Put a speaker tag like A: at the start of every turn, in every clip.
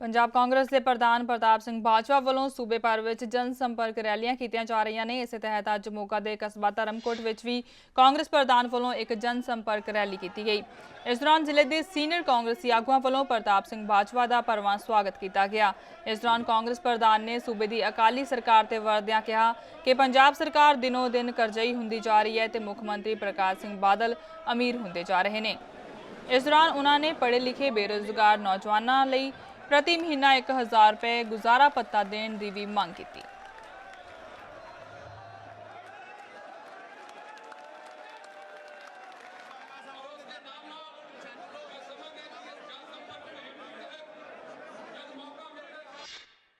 A: ਪੰਜਾਬ ਕਾਂਗਰਸ ਦੇ ਪ੍ਰਧਾਨ ਪ੍ਰਤਾਪ ਸਿੰਘ ਬਾਜਵਾ ਵੱਲੋਂ ਸੂਬੇ ਭਰ ਵਿੱਚ ਜਨ ਸੰਪਰਕ ਰੈਲੀਆਂ ਕੀਤੀਆਂ ਜਾ ਰਹੀਆਂ ਨੇ। ਇਸੇ ਤਹਿਤ ਅੱਜ ਮੋਗਾ ਦੇ ਕਸਬਾ ਧਰਮਕੋਟ ਵਿੱਚ ਵੀ ਕਾਂਗਰਸ ਪ੍ਰਧਾਨ ਵੱਲੋਂ ਇੱਕ ਜਨ ਸੰਪਰਕ ਰੈਲੀ ਕੀਤੀ ਗਈ। ਇਸ ਦੌਰਾਨ ਜ਼ਿਲ੍ਹੇ ਦੇ ਸੀਨੀਅਰ ਕਾਂਗਰਸੀ ਆਗੂਆਂ ਵੱਲੋਂ ਪ੍ਰਤਾਪ ਸਿੰਘ ਬਾਜਵਾ ਦਾ ਪਰਵਾਨ ਸਵਾਗਤ ਕੀਤਾ ਗਿਆ। ਇਸ ਦੌਰਾਨ ਕਾਂਗਰਸ ਪ੍ਰਧਾਨ ਨੇ ਸੂਬੇ ਦੀ ਅਕਾਲੀ ਸਰਕਾਰ ਤੇ ਵਰਦਿਆਂ ਕਿਹਾ ਕਿ ਪੰਜਾਬ ਸਰਕਾਰ ਦਿਨੋ ਦਿਨ ਕਰਜ਼ਈ ਹੁੰਦੀ ਜਾ ਰਹੀ ਹੈ ਤੇ ਮੁੱਖ ਮੰਤਰੀ ਪ੍ਰਕਾਸ਼ ਸਿੰਘ ਬਾਦਲ ਅਮੀਰ ਹੁੰਦੇ ਜਾ ਰਹੇ ਨੇ। ਇਸ ਦੌਰਾਨ ਉਹਨਾਂ ਨੇ ਪੜ੍ਹੇ ਲਿਖੇ ਬੇਰੁਜ਼ਗਾਰ ਨੌਜਵਾਨਾਂ ਲਈ ਪ੍ਰਤੀ ਮਹੀਨਾ 1000 ਰੁਪਏ ਗੁਜ਼ਾਰਾ ਪੱਤਾ ਦੇਣ ਦੀ ਵੀ ਮੰਗ ਕੀਤੀ।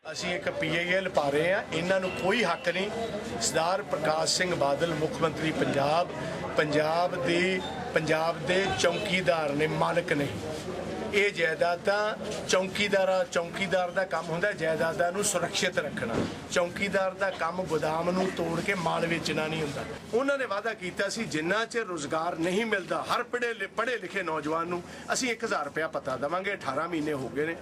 B: ਅਸੀਂ ਇੱਕ ਪੀਏਐਲ ਪਾ ਰਹੇ ਆ ਇਹਨਾਂ ਨੂੰ ਕੋਈ ਹੱਕ ਨਹੀਂ। ਸਰਦਾਰ ਪ੍ਰਕਾਸ਼ ਸਿੰਘ ਬਾਦਲ, ਮੁੱਖ ਮੰਤਰੀ ਪੰਜਾਬ ਪੰਜਾਬ ਦੇ ਪੰਜਾਬ ਦੇ ਚੌਕੀਦਾਰ ਨੇ, ਮਾਲਕ ਨੇ। ਇਹ ਜਾਇਦਾਦਾਂ ਚੌਕੀਦਾਰਾਂ ਚੌਕੀਦਾਰ ਦਾ ਕੰਮ ਹੁੰਦਾ ਜਾਇਦਾਦਾਂ ਨੂੰ ਸੁਰੱਖਿਅਤ ਰੱਖਣਾ। ਚੌਕੀਦਾਰ ਦਾ ਕੰਮ ਗੋਦਾਮ ਨੂੰ ਤੋੜ ਕੇ ਮਾਲ ਵੇਚਣਾ ਨਹੀਂ ਹੁੰਦਾ। ਉਹਨਾਂ ਨੇ ਵਾਅਦਾ ਕੀਤਾ ਸੀ ਜਿੰਨਾ ਚਿਰ ਰੋਜ਼ਗਾਰ ਨਹੀਂ ਮਿਲਦਾ ਹਰ ਪੜ੍ਹੇ ਪੜ੍ਹੇ ਲਿਖੇ ਨੌਜਵਾਨ ਨੂੰ ਅਸੀਂ 1000 ਰੁਪਇਆ ਪਤਾ ਦੇਵਾਂਗੇ 18 ਮਹੀਨੇ ਹੋ ਗਏ ਨੇ।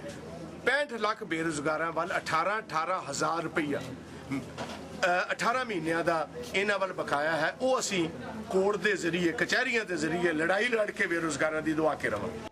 B: 65 ਲੱਖ ਬੇਰੁਜ਼ਗਾਰਾਂ ਵੱਲ 18 18 ਹਜ਼ਾਰ ਰੁਪਈਆ ਅ, 18 ਮਹੀਨਿਆਂ ਦਾ ਇਹਨਾਂ ਵੱਲ ਬਕਾਇਆ ਹੈ ਉਹ ਅਸੀਂ ਕੋਰਟ ਦੇ ਜ਼ਰੀਏ ਕਚਹਿਰੀਆਂ ਦੇ ਜ਼ਰੀਏ ਲੜਾਈ ਲੜ ਕੇ ਬੇਰੁਜ਼ਗਾਰਾਂ ਦੀ ਦੁਆ ਕੇ ਰਵਾਂਗੇ।